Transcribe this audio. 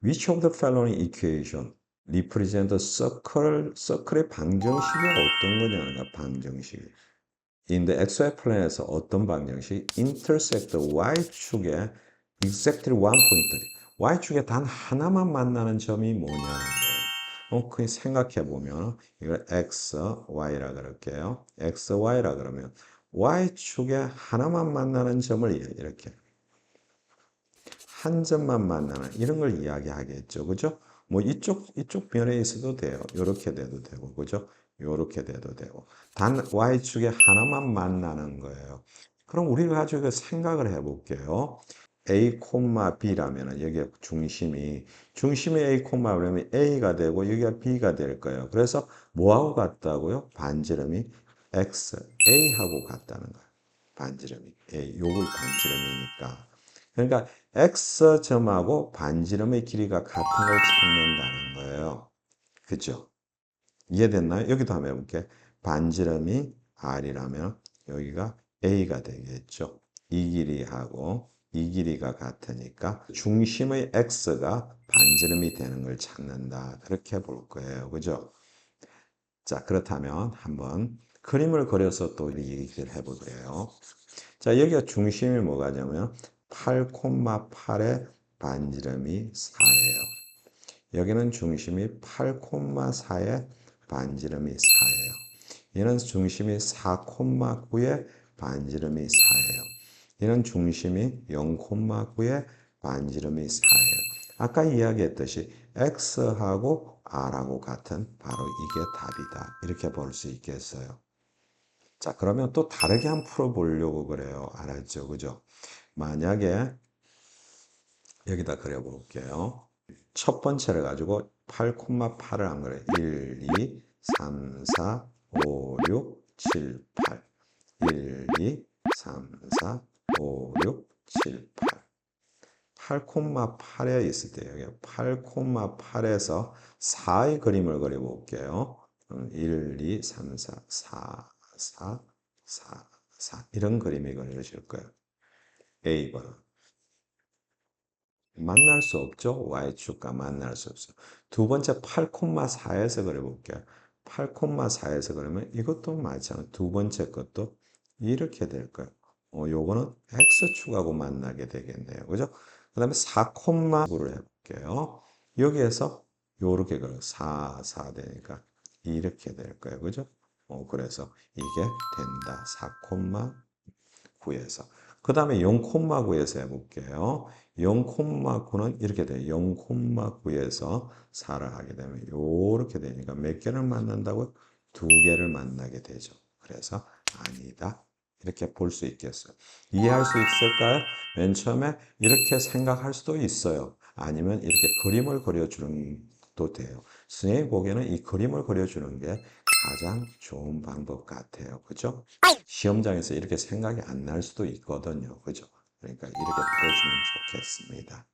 Which of the following equation represent the circle, circle의 방정식이 어떤 거냐가 방정식. In the xy 플랜에서 어떤 방정식? intersect y축에 exactly one point. y축에 단 하나만 만나는 점이 뭐냐는. 어, 그냥 생각해 보면 이걸 x, y라 그럴게요. x, y라 그러면 y축에 하나만 만나는 점을 이렇게 한 점만 만나는 이런 걸 이야기하겠죠. 그죠? 뭐 이쪽 이쪽 면에 있어도 돼요. 요렇게 돼도 되고. 그죠? 요렇게 돼도 되고. 단 y축에 하나만 만나는 거예요. 그럼 우리가 가지고 생각을 해 볼게요. a, b라면 여기 중심이 중심이 a, 그러면 a가 되고 여기가 b가 될 거예요. 그래서 뭐하고 같다고요? 반지름이 x, a하고 같다는 거예요. 반지름이 a, 요거 반지름이니까. 그러니까 x점하고 반지름의 길이가 같은 걸 찾는다는 거예요. 그죠? 이해됐나요? 여기도 한번 해볼게. 반지름이 r이라면 여기가 a가 되겠죠. 이 길이하고 이 길이가 같으니까 중심의 x가 반지름이 되는 걸 찾는다. 그렇게 볼 거예요. 그죠? 자, 그렇다면 한번 그림을 그려서 또 얘기를 해볼게요. 자, 여기가 중심이 뭐가냐면 8,8의 반지름이 4예요. 여기는 중심이 8,4의 반지름이 4예요. 얘는 중심이 4,9의 반지름이 4예요. 얘는 중심이 0,9의 반지름이 4예요. 아까 이야기했듯이 x하고 r하고 같은 바로 이게 답이다. 이렇게 볼 수 있겠어요. 자, 그러면 또 다르게 한번 풀어 보려고 그래요. 알았죠? 그죠? 만약에 여기다 그려볼게요. 첫 번째를 가지고 8,8을 안 그래. 1, 2, 3, 4, 5, 6, 7, 8. 1, 2, 3, 4, 5, 6, 7, 8. 8,8에 있을 때 여기 8,8에서 4의 그림을 그려볼게요. 1, 2, 3, 4, 4, 4, 4, 4 이런 그림이 그려질 거예요. A번 만날 수 없죠. Y축과 만날 수 없어. 두 번째 8,4에서 그려볼게요. 8,4에서 그러면 이것도 마찬가지. 두 번째 것도 이렇게 될 거예요. 어, 요거는 X축하고 만나게 되겠네요. 그죠? 그 다음에 4,9를 해볼게요. 여기에서 요렇게 그려 4, 4 되니까 이렇게 될 거예요. 그죠? 어, 그래서 이게 된다. 4,9에서. 그 다음에 0,9에서 해볼게요. 0,9는 이렇게 돼요. 0,9에서 4를 하게 되면 이렇게 되니까 몇 개를 만난다고요? 두 개를 만나게 되죠. 그래서 아니다. 이렇게 볼 수 있겠어요. 이해할 수 있을까요? 맨 처음에 이렇게 생각할 수도 있어요. 아니면 이렇게 그림을 그려주는 도 돼요. 선생님 보기에는 이 그림을 그려주는 게 가장 좋은 방법 같아요. 그죠? 시험장에서 이렇게 생각이 안 날 수도 있거든요. 그죠? 그러니까 이렇게 풀어주면 좋겠습니다.